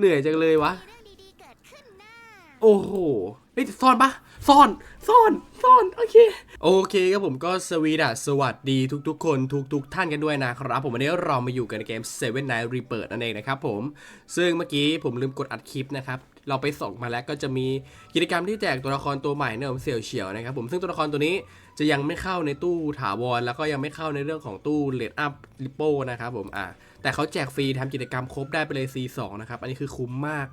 เหนื่อยจังเลยวะมีเรื่องดีๆเกิดขึ้นนะโอ้โหเฮ้ยซ่อนปะซ่อน ซ่อน ซ่อน โอเค โอเคครับผมก็สวีดัสสวัสดีทุกๆ คนทุกๆ ท่านกันด้วยนะครับผมวันนี้เรามาอยู่กันในเกม Seven Night Rebirth นั่นเองนะครับผม ซึ่งเมื่อกี้ผมลืมกดอัดคลิปนะครับ เราไปส่งมาแล้วก็จะมีกิจกรรมที่แจกตัวละครตัวใหม่เนี่ยผมเสี่ยวเฉียวนะครับผมซึ่งตัวละครตัวนี้จะยังไม่เข้าในตู้ถาวร แล้วก็ยังไม่เข้าในเรื่องของตู้เลดอัพลิโป้นะครับผมอะแต่เขาแจกฟรีทำกิจกรรมครบได้ไปเลย C2 นะครับอันนี้คือคุ้มมาก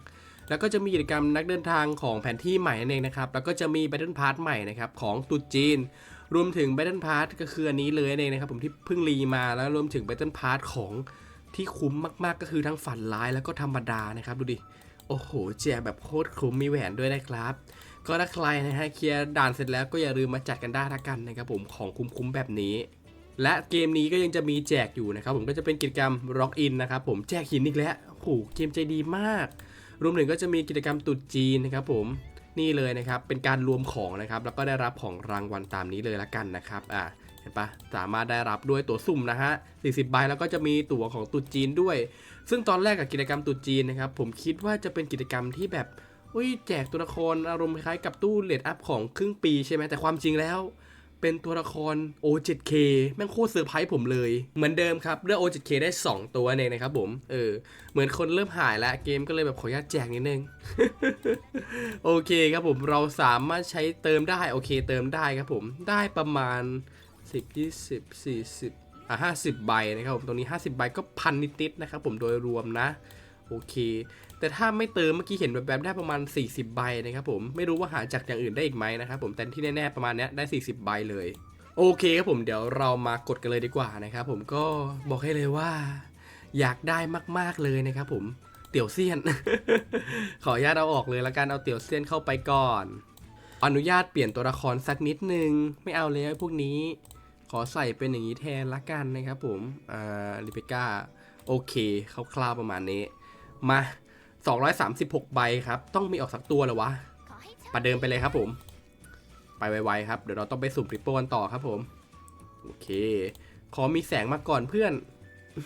แล้วก็จะมีกิจกรรมนักเดินทางของแผนที่ใหม่นั่นเองนะครับแล้วก็จะมี Battle Pass ใหม่นะครับของตุจีนรวมถึง Battle Pass ก็คืออันนี้เลยนั่นเองนะครับผมที่เพิ่งรีมาแล้วรวมถึง Battle Pass ของที่คุ้มมากๆก็คือทั้งฝันร้ายแล้วก็ธรรมดานะครับ ดูดิ โอ้โหแจกแบบโคตรคุ้มมีแหวนด้วยนะครับ ก็ถ้าใครนะฮะเคลียร์ด่านเสร็จแล้วก็อย่าลืมมาจัดกันได้ละกันนะครับผมของคุ้มๆแบบนี้ และเกมนี้ก็ยังจะมีแจกอยู่นะครับผมก็จะเป็นกิจกรรม Rock In นนะครับผมแจกหินอีกแล้วโอ้โหเกมใจดีมาก รวมถึงก็จะมีกิจกรรมตรุษจีนนะครับผมนี่เลยนะครับเป็นการรวมของนะครับแล้วก็ได้รับของรางวัลตามนี้เลยละกันนะครับอ่า ห็นปะสามารถได้รับด้วยตั๋วสุ่มนะฮะ 40 ใบแล้วก็จะมีตั๋วของตรุษจีนด้วย ซึ่งตอนแรกกับกิจกรรมตรุษจีนนะครับ ผมคิดว่าจะเป็นกิจกรรมที่แบบอุ้ยแจกตัวละครอารมณ์คล้ายๆกับตู้เลดอัพของครึ่งปีใช่ไหมแต่ความจริงแล้ว เป็นตัวละคร O7K แม่งโคตรเซอร์ไพรส์ผมเลย เหมือนเดิมครับเลือก O7K ได้ 2 ตัวเองนะครับผม เออ เหมือนคนเริ่มหายแล้วเกมก็เลยแบบขออนุญาตแจกนิดนึง โอเคครับผมเราสามารถใช้เติมได้ โอเคเติมได้ครับผมได้ประมาณ 10 20 40อะ50ใบนะครับผมตรงนี้50ใบก็พันนิดๆนะครับผมโดยรวมนะโอเค แต่ถ้าไม่เติมเมื่อกี้เห็นแบบแบบได้ประมาณ 40 ใบนะครับผม ไม่รู้ว่าหาจากอย่างอื่นได้อีกไหมนะครับผม แต่ที่แน่ๆประมาณเนี้ยได้ 40 ใบเลย โอเคครับผมเดี๋ยวเรามากดกันเลยดีกว่านะครับผมก็บอกให้เลยว่า อยากได้มากๆเลยนะครับผมเตี๋ยวเซียน ขออนุญาตเอาออกเลยละกันเอาเตี๋ยวเซียนเข้าไปก่อน อนุญาตเปลี่ยนตัวละครสักนิดนึง ไม่เอาเลยพวกนี้ ขอใส่เป็นอย่างนี้แทนละกันนะครับผม อ่าลิเบก้าโอเคคร่าวๆประมาณนี้ มา 236 ใบครับ ต้องมีออกสักตัวเลยวะขอให้โชคประเดิมไปเลยครับผม ไปไวๆครับ เดี๋ยวเราต้องไปสุ่มริปโป้กันต่อครับผม โอเค ขอมีแสงมาก่อนเพื่อน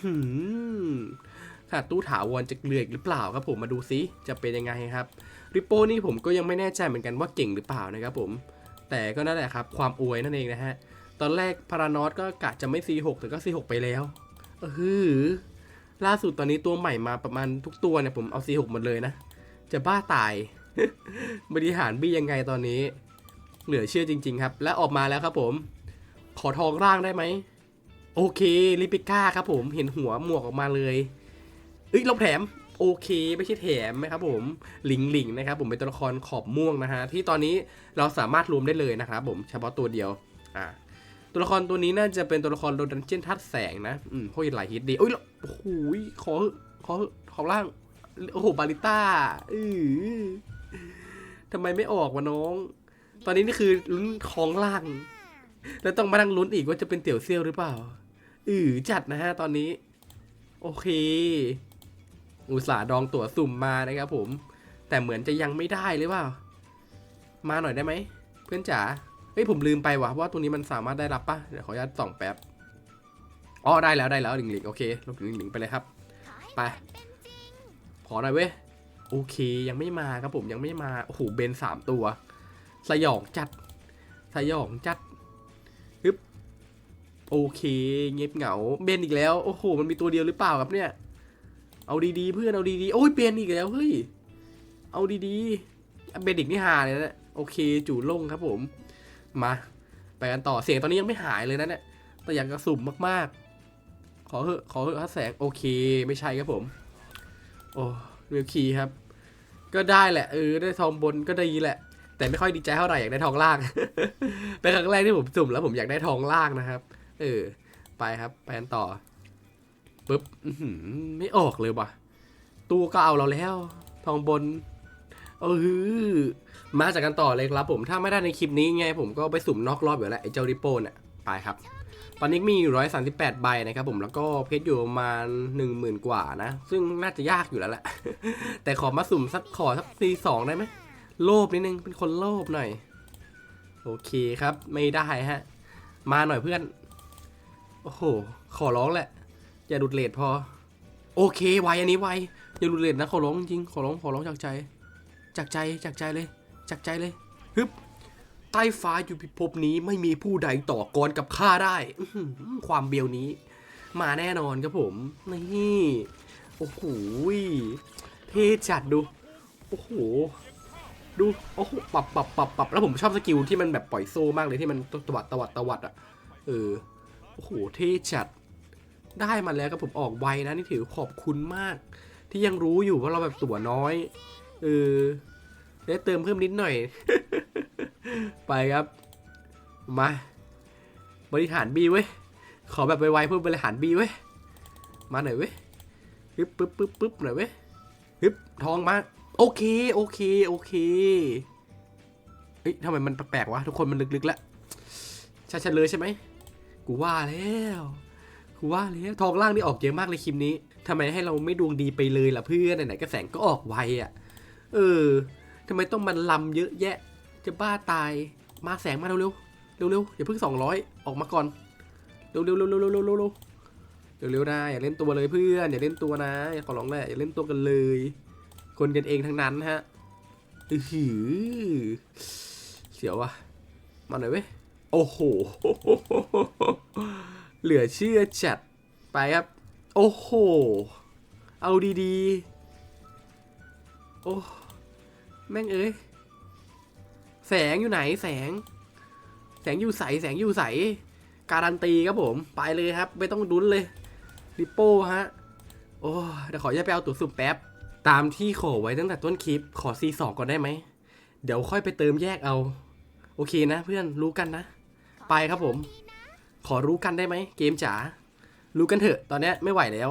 หือค่ะตู้ถาวรจะเหลือกหรือเปล่าครับผมมาดูซิจะเป็นยังไงครับริปโป้นี่ผมก็ยังไม่แน่ใจเหมือนกันว่าเก่งหรือเปล่านะครับผม แต่ก็นั่นแหละครับ ความอวยนั่นเองนะฮะ ตอนแรกพารานอสก็กะจะไม่ C6 แต่ก็ C6 ไปแล้วเออล่าสุดตอนนี้ตัวใหม่มาประมาณทุกตัวเนี่ยผมเอา C6 หมดเลยนะ จะบ้าตาย บริหารบี้ยังไงตอนนี้ เหลือเชื่อจริง ๆ ครับ และออกมาแล้วครับผม ขอทองร่างได้ไหม โอเคลิปิก้าครับผมเห็นหัวหมวกออกมาเลยเอ้ยเราแถมโอเคไม่ใช่แถมนะครับผมหลิงหลิงนะครับผมเป็นตัวละครขอบม่วงนะฮะที่ตอนนี้เราสามารถรวมได้เลยนะครับผมเฉพาะตัวเดียวอ่า ตัวละครตัวนี้น่าจะเป็นตัวละครโดดันเจียนทัดแสงนะ อืมโอ้ยหลายฮิตดีโอ้ยโอ้โหขอขอขอร่าง โอ้โห บาริต้าอือทำไมไม่ออกวะน้อง ตอนนี้นี่คือลุ้นของล่าง แล้วต้องมานั่งลุ้นอีกว่าจะเป็นเตี่ยวเซี่ยวหรือเปล่า อือจัดนะฮะตอนนี้ โอเค อุตส่าห์ดองตั๋วสุ่มมานะครับผม แต่เหมือนจะยังไม่ได้หรือเปล่า มาหน่อยได้ไหม เพื่อนจ๋า เฮ้ยผมลืมไปว่ะว่าตัวนี้มันสามารถได้รับปะเดี๋ยวขออนุญาตส่องแป๊บอ๋อได้แล้วได้แล้วหลิงหลิงโอเคลบหลิงหลิงไปเลยครับ ไป ขอหน่อยเว้ยโอเคยังไม่มาครับผมยังไม่มาโอ้โหเบนสามตัว สยองจัด สยองจัดฮึบโอเค เงียบเหงาเบนอีกแล้วโอ้โหมันมีตัวเดียวหรือเปล่าครับเนี่ย เอาดีๆเพื่อนเอาดีๆโอ้ยเบนอีกแล้วเฮ้ยเอาดีๆเบนอีกนี่หาเลยนะโอเคจู่ลงครับผม มาไปกันต่อเสียงตอนนี้ยังไม่หายเลยนะเนี่ยแต่อยากกระสุ่มมากๆ ขอเหอะขอเหอะฮัแสงโอเคไม่ใช่ครับผม โอ้เวลคีครับ ก็ได้แหละเออได้ทองบนก็ดีแหละ แต่ไม่ค่อยดีใจเท่าไหร่อยากได้ทองล่างเป็นครั้งแรกที่ผมสุ่มแล้วผมอยากได้ทองล่างนะครับ เออ ไปครับไปกันต่อปึ๊บไม่ออกเลยว่ะ ตู้ก็เอาเราแล้ว ทองบน เออมาจากกันต่อเลยครับผมถ้าไม่ได้ในคลิปนี้ไงผมก็ไปสุ่มนอกรอบอยู่แล้วไอ้เจ้าริปโป้เนี่ยไปครับ ตอนนี้มีอยู่ร้อยสาสิบแปดใบนะครับผมแล้วก็เพชรอยู่ประมาณหนึ่งหมื่นกว่านะ ซึ่งน่าจะยากอยู่แล้วแหละ แต่ขอมาสุ่มสักขอสักซีสองได้ไหมโลภนิดนึงเป็นคนโลภหน่อย โอเคครับไม่ได้ฮะ มาหน่อยเพื่อน โอ้โห ขอร้องแหละ อย่าดุดเลทพอ โอเคไวอันนี้ไวอย่าหลุดเลนนะขอร้องจริงขอร้องขอร้องจากใจ จากใจจากใจเลยจากใจเลยฮึบใต้ฟ้าอยู่พิภพนี้ไม่มีผู้ใดต่อกรกับข้าได้ความเบียวนี้ มาแน่นอนครับผมนี่โอ้โหเท่จัดดูโอ้โหดูโอ้โหปรับปรับปรับปรับแล้วผมชอบสกิลที่มันแบบปล่อยโซ่มากเลยที่มันตวัดตวัดตวัดอะเออโอ้โหเท่จัดได้มาแล้วครับผมออกไวนะนี่ถือขอบคุณมาก ที่ยังรู้อยู่ว่าเราแบบตัวน้อย เออได้เติมเพิ่มนิดหน่อย ไปครับ มาบริหารบีเว้ย ขอแบบไวๆเพื่อบริหารบีเว้ย มาหน่อยเว้ยปึ๊บปึ๊บปึ๊บปึ๊บหน่อยเว้ยฮึบทองมา โอเค โอเค โอเค เฮ้ยทำไมมันแปลกๆวะ ทุกคนมันลึกๆแล้วชัดๆเลยใช่ไหม กูว่าแล้ว กูว่าแล้วทองล่างนี่ออกเยอะมากเลยคลิปนี้ทำไมให้เราไม่ดวงดีไปเลยล่ะเพื่อนไหนๆก็แสงก็ออกไวอะ เออทำไมต้องมันลำเยอะแยะ จะบ้าตาย มาแสงมาเร็วๆเร็วๆอย่าเพิ่งสองร้อยออกมาก่อนเร็วๆเร็วๆเร็วๆเร็วๆเร็วๆเร็วๆเร็วๆนะอย่าเล่นตัวเลยเพื่อนอย่าเล่นตัวนะอย่าขอร้องแหละอย่าเล่นตัวกันเลย คนกันเองทั้งนั้นฮะอือหือเสียวว่ะมาหน่อยเว้ยโอ้โหเหลือเชื่อจัดไปครับ โอ้โห เอาดีๆ โอ้ แม่งเอ้ย แสงอยู่ไหนแสง แสงอยู่ใสแสงอยู่ใส การันตีครับผม ไปเลยครับ ไม่ต้องดุนเลยริปโป้ฮะ โอ้เดี๋ยวขอแยกไปเอาตัวสุ่มแป๊บ ตามที่ขอไว้ตั้งแต่ต้นคลิป ขอ C2 ก่อนได้ไหม เดี๋ยวค่อยไปเติมแยกเอา โอเคนะเพื่อนรู้กันนะ ไปครับผม ขอรู้กันได้ไหม เกมจ๋า รู้กันเถอะ ตอนนี้ไม่ไหวแล้ว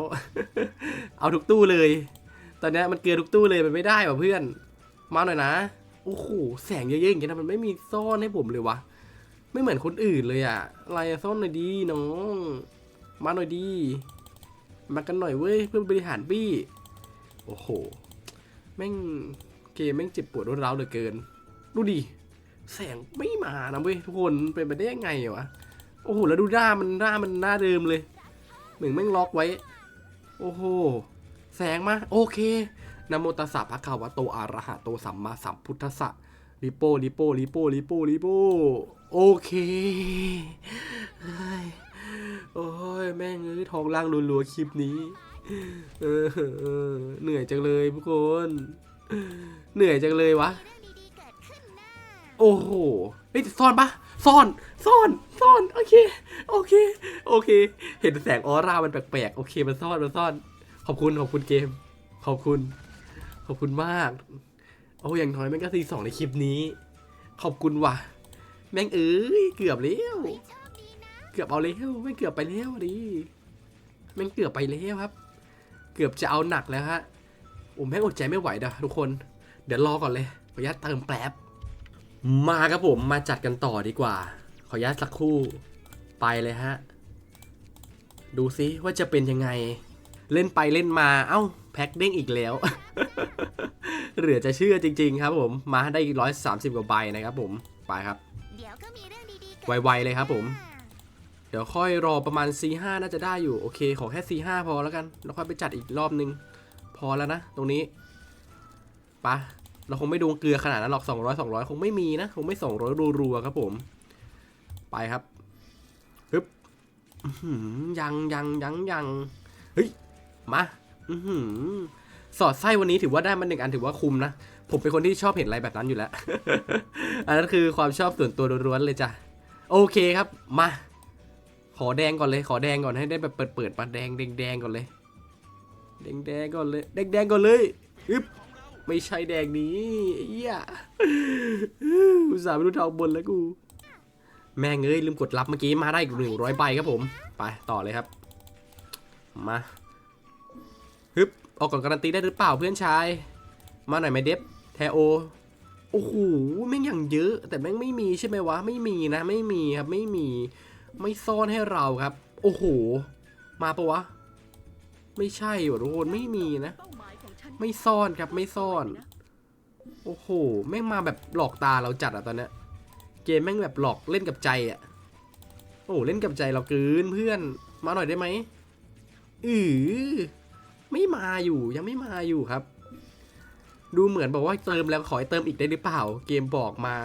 เอาทุกตู้เลย ตอนนี้มันเกลือทุกตู้เลยมันไม่ได้ว่ะเพื่อน มาหน่อยนะโอ้โหแสงเยอะๆอย่างเงี้ยนะมันไม่มีซ่อนให้ผมเลยวะไม่เหมือนคนอื่นเลยอะอะไรอะซ่อนหน่อยดีน้อง มาหน่อยดีมากันหน่อยเว้ยเพื่อบริหารบี้ โอ้โหแม่งเกมแม่งเจ็บปวดรวดร้าวเหลือเกิน ดูดิแสงไม่มานะเว้ยทุกคนเป็นไปได้ยังไงวะโอ้โหแล้วดูหน้ามันหน้ามันหน้าเดิมเลยเหมือนแม่งล็อกไว้ โอ้โหแสงมาโอเค นโมตัสสะภะคะวะโตอะระหะโตสัมมาสัมพุทธัสสะลิโป้ลิโป้ลิโป้ลิโป้ลิโปโอเค โอ้ย แม่งเอ้ยทองล่างรัวๆคลิปนี้ เออเหนื่อยจังเลยทุกคน เหนื่อยจังเลยวะ โอ้โหเฮ้ยซ่อนปะซ่อน ซ่อน ซ่อน โอเค โอเค โอเค เห็นแสงออร่ามันแปลกๆ โอเค มันซ่อน มันซ่อน ขอบคุณ ขอบคุณเกม ขอบคุณ อบคุณมาก โอ้อย่างน้อยแม่งก็ซีสองในคลิปนี้ ขอบคุณว่ะ แม่งเอ้ยเกือบแล้ว เกือบเอาแล้วแม่งเกือบไปแล้วดิแม่งเกือบไปแล้วครับ เกือบจะเอาหนักแล้วฮะผมแม่งอดใจไม่ไหวเด้อทุกคน เดี๋ยวรอก่อนเลย ขออนุญาตเติมแป๊บ มาครับผมมาจัดกันต่อดีกว่า ขออนุญาตสักครู่ ไปเลยฮะ ดูซิว่าจะเป็นยังไง เล่นไปเล่นมา เอ้า แพ็คเด้งอีกแล้ว เหลือจะเชื่อจริง ๆ ครับผมมาได้ร้อยสามสิบกว่าใบนะครับผมไปครับเดี๋ยวก็มีเรื่องดีๆเกิดไวๆเลยครับผมเดี๋ยวค่อยรอประมาณ C5 น่าจะได้อยู่ โอเค ขอแค่ C5 พอแล้วกัน แล้วค่อยไปจัดอีกรอบนึง พอแล้วนะ ตรงนี้ไปะเราคงไม่ดวงเกลือขนาดนั้นหรอก 200 200 คงไม่มีนะ คงไม่ 200 รัวๆครับผม ไปครับฮึบอื้อหือยังยังยังยังเฮ้ย มา อือหือ สอดไส้วันนี้ถือว่าได้มาหนึ่งอันถือว่าคุ้มนะ ผมเป็นคนที่ชอบเห็นอะไรแบบนั้นอยู่แล้ว อันนั้นคือความชอบส่วนตัวล้วนๆเลยจ้ะ โอเคครับ มา ขอแดงก่อนเลย ขอแดงก่อนให้ได้แบบเปิดเปิดๆมาแดงแดงแดงก่อนเลย แดงแดงก่อนเลย แดงแดงก่อนเลยอึ๊บไม่ใช่แดงนี้ไอ้เหี้ยอุตส่าห์ไม่รู้ทางบนแล้วกู แม่งเอ้ยลืมกดรับเมื่อกี้มาได้อีกหนึ่งร้อยใบครับผม ไปต่อเลยครับ มาฮึบ ออกก่อนการันตีได้หรือเปล่าเพื่อนชาย มาหน่อยไหมเดฟแทโอ โอ้โหแม่งอย่างเยอะ แต่แม่งไม่มีใช่ไหมวะ ไม่มีนะ ไม่มีครับ ไม่มี ไม่ซ่อนให้เราครับ โอ้โห มาปะวะ ไม่ใช่วะทุกคนไม่มีนะ ไม่ซ่อนครับ ไม่ซ่อน โอ้โห แม่งมาแบบหลอกตาเราจัดอะตอนเนี้ย เกมแม่งแบบหลอกเล่นกับใจอะโอ้เล่นกับใจเราเกินเพื่อน มาหน่อยได้ไหมอือ ไม่มาอยู่ยังไม่มาอยู่ครับ ดูเหมือนบอกว่าเติมแล้วขอให้เติมอีกได้หรือเปล่า เกมบอกมา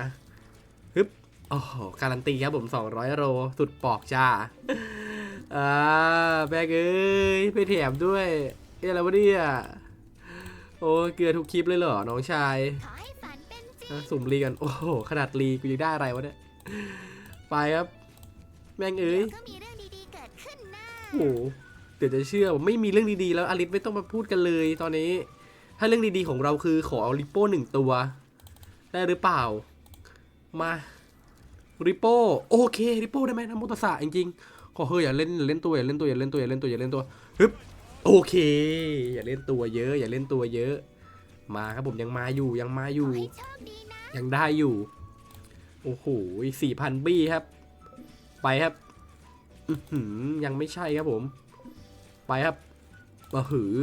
ฮึบโอ้โหการันตีครับผม 200 โลสุดปอกจ้าอ่าแบกเอ้ยไปแถมด้วยเอ้ยอะไรวะเนี่ยโอ้ยเกลือทุกคลิปเลยเหรอ น้องชายขอให้ฝันเป็นจริงอะสุ่มรีกัน โอ้โห ขนาดรีกูยังได้อะไรวะเนี่ย ไปครับ แม่งเอ้ยก็มีเรื่องดีๆเกิดขึ้นนะโอ้โห เดี๋ยวจะเชื่อว่าไม่มีเรื่องดีๆแล้วอลิสไม่ต้องมาพูดกันเลยตอนนี้ ถ้าเรื่องดีๆของเราคือขอเอาริปโป้หนึ่งตัว ได้หรือเปล่า มาริปโป้โอเคริปโป้ได้ไหมนะมุตสะจริงๆขอเฮ้ยอย่าเล่นเล่นตัวอย่าเล่นตัวอย่าเล่นตัวอย่าเล่นตัวอย่าเล่นตัวฮึบโอเค อย่าเล่นตัวเยอะ อย่าเล่นตัวเยอะ มาครับผมยังมาอยู่ยังมาอยู่ ยังได้อยู่โอ้โหสี่พันบี้ครับ ไปครับยังไม่ใช่ครับผม ไปครับมาหือ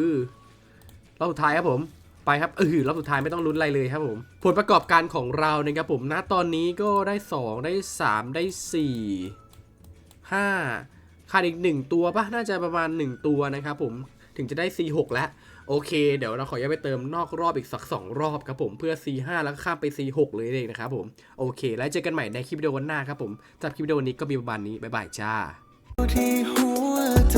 รอบสุดท้ายครับผมไปครับเออรอบสุดท้ายไม่ต้องลุ้นอะไรเลยครับผมผลประกอบการของเรานะครับผมณตอนนี้ก็ได้ 2 ได้ 3 ได้ 4 5ขาดอีก 1 ตัวปะน่าจะประมาณ 1 ตัวนะครับผมถึงจะได้ C6 แล้วโอเค เดี๋ยวเราขอย้ายไปเติมนอกรอบอีกสัก 2 รอบครับผมเพื่อ C5 แล้วก็ข้ามไป C6 เลยเองนะครับผมโอเค แล้วเจอกันใหม่ในคลิปวิดีโอวันหน้าครับผมสำหรับคลิปวิดีโอนนี้ก็มีประมาณนี้บ๊ายบายจ้าที่หัวใจ